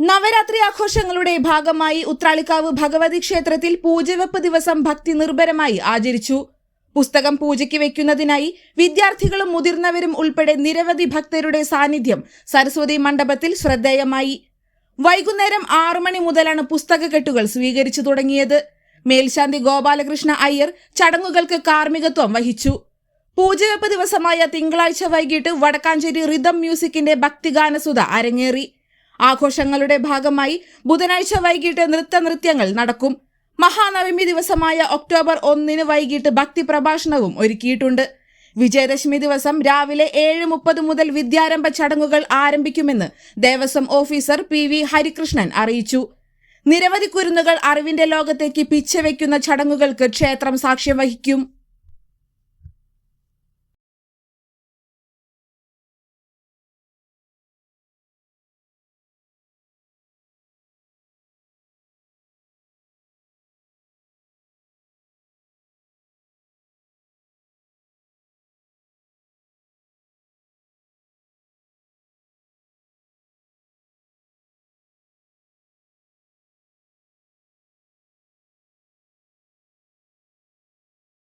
നവരാത്രി ആഘോഷങ്ങളുടെ ഭാഗമായി ഉത്രാളിക്കാവ് ഭഗവതി ക്ഷേത്രത്തിൽ പൂജവെപ്പ് ദിവസം ഭക്തി നിർഭരമായി ആചരിച്ചു. പുസ്തകം പൂജയ്ക്ക് വെക്കുന്നതിനായി വിദ്യാർത്ഥികളും മുതിർന്നവരും ഉൾപ്പെടെ നിരവധി ഭക്തരുടെ സാന്നിധ്യം സരസ്വതി മണ്ഡപത്തിൽ ശ്രദ്ധേയമായി. വൈകുന്നേരം ആറു മണി മുതലാണ് പുസ്തകക്കെട്ടുകൾ സ്വീകരിച്ചു തുടങ്ങിയത്. മേൽശാന്തി ഗോപാലകൃഷ്ണ അയ്യർ ചടങ്ങുകൾക്ക് കാർമ്മികത്വം വഹിച്ചു. പൂജവെപ്പ് ദിവസമായ തിങ്കളാഴ്ച വൈകിട്ട് വടക്കാഞ്ചേരി റിതം മ്യൂസിക്കിന്റെ ഭക്തിഗാനസുത അരങ്ങേറി. ആഘോഷങ്ങളുടെ ഭാഗമായി ബുധനാഴ്ച വൈകിട്ട് നൃത്ത നൃത്യങ്ങൾ നടക്കും. മഹാനവമി ദിവസമായ ഒക്ടോബർ ഒന്നിന് വൈകിട്ട് ഭക്തി പ്രഭാഷണവും ഒരുക്കിയിട്ടുണ്ട്. വിജയദശമി ദിവസം രാവിലെ ഏഴ് മുപ്പത് മുതൽ വിദ്യാരംഭ ചടങ്ങുകൾ ആരംഭിക്കുമെന്ന് Devaswom officer P V Harikrishnan അറിയിച്ചു. നിരവധി കുരുന്നുകൾ അറിവിന്റെ ലോകത്തേക്ക് പിച്ചവെക്കുന്ന ചടങ്ങുകൾക്ക് ക്ഷേത്രം സാക്ഷ്യം വഹിക്കും.